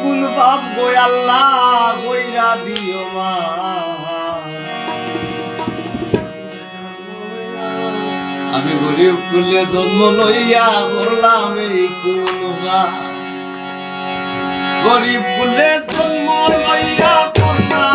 কোন বাপ গই আল্লাহ গইরা দিও মা। আমি গরিব কুলে জন্ম লইয়া করলাম এই কোন গরিব কুলে জন্ম লইয়া করলাম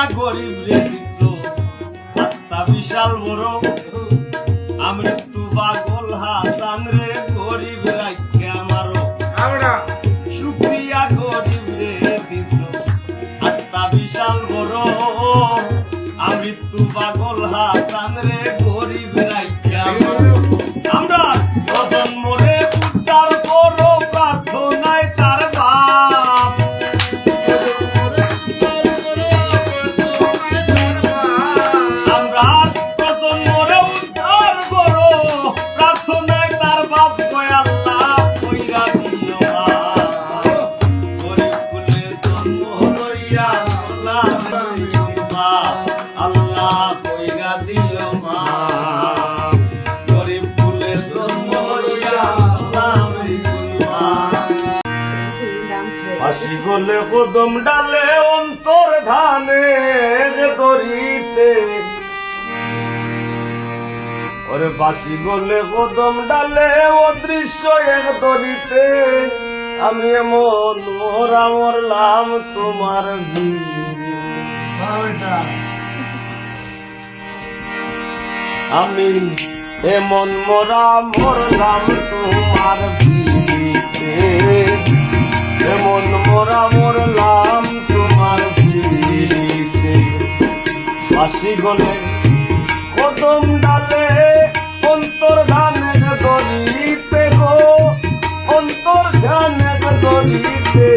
মায়া গরিব রে বিশাল বড়। আমৃত্যু পাগল হাসান রে গরিব রাখিয়া আমরা। শুক্রিয়া গরিব রে আত্মা বিশাল বড়। আমৃত্যু পাগল হাসান রে গরিব গলে কদম ডালে অন্তর ধানে দরিতে ওরে বাসি গলে কদম ডালে অদৃশ্য এক দরিতে আমি এমন মোরা মরলাম তোমার আমি এমন মোরা মরলাম তোমার এমন মোরা মরলাম তোমার ভিড়িতে ফাঁসি গলে, কদম ডালে অন্তর ধানের দরিতে গো অন্তর ধানের দরিতে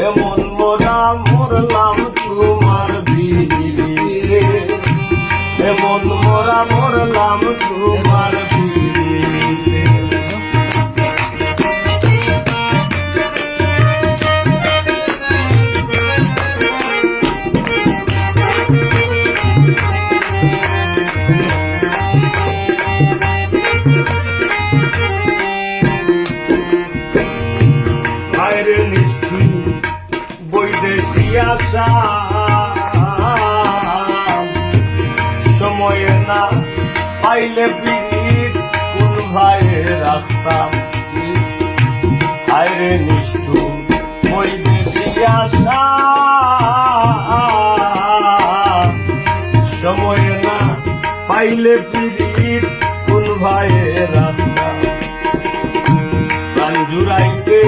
এমন মোরা মরলাম তোমার ভিড়িতে এমন মোরা মরলাম তোমার পাইলে পিড়িত কোন ভাইয়ের রাস্তা বাইরে নিষ্ঠু বৈদেশি আশা। সময়ে না পাইলে পিড়িত কোন ভাইয়ের রাস্তা প্রাণ জুড়াইতে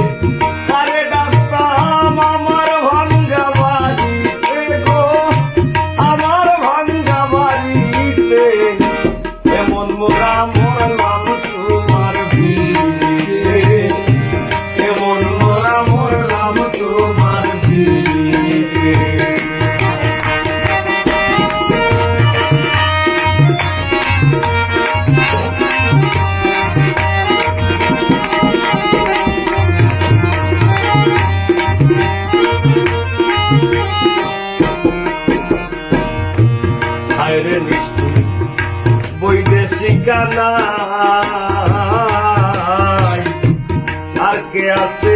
নাই আর কে আছে?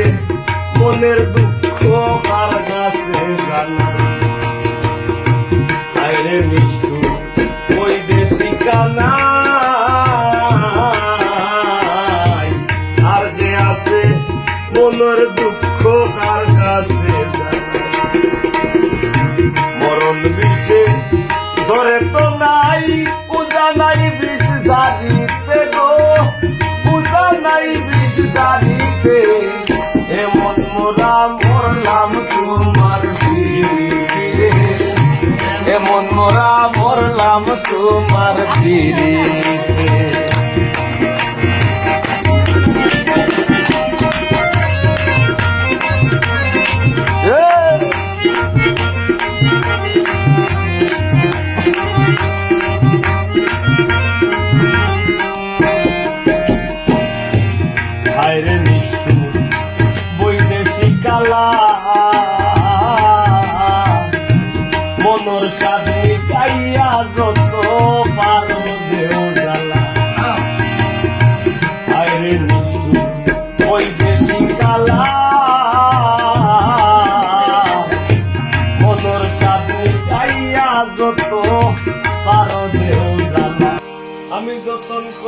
মনের দুঃখ কার কাছে জানা? কাছে জানা? মরণ বিষে ধরে তো নাই তোমার ফিরে।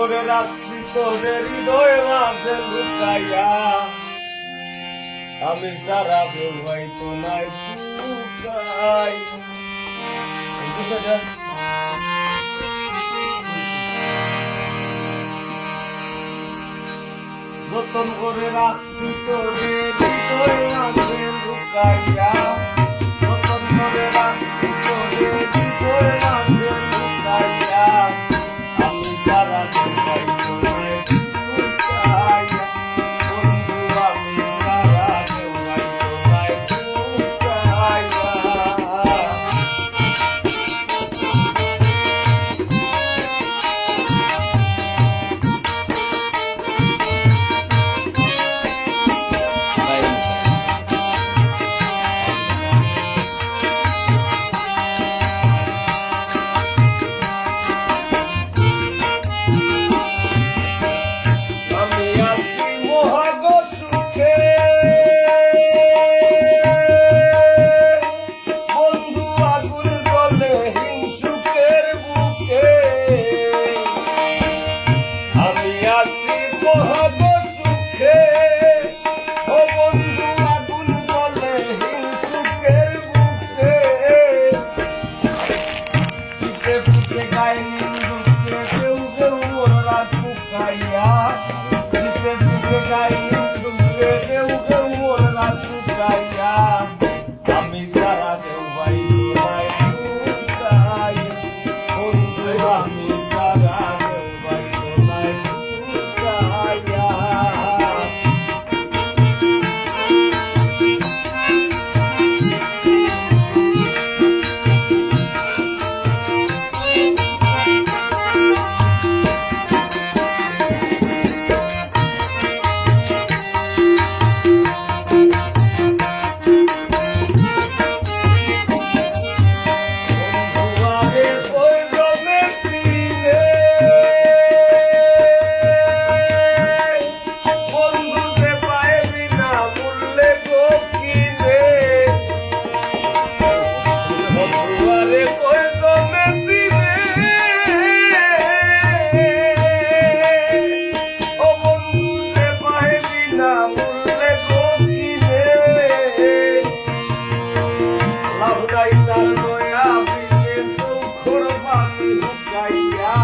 করে রাখছি তোদের হৃদয় মাঝে লুকাইয়া। আমি সারা হয়তো নাই লুকাই। যতন করে রাখছি তোদের হৃদয় মাঝে লুকাইয়া। যতন করে রাখছি তোদের হৃদয় মাঝে লুকাইয়া। পানি হুকাইয়া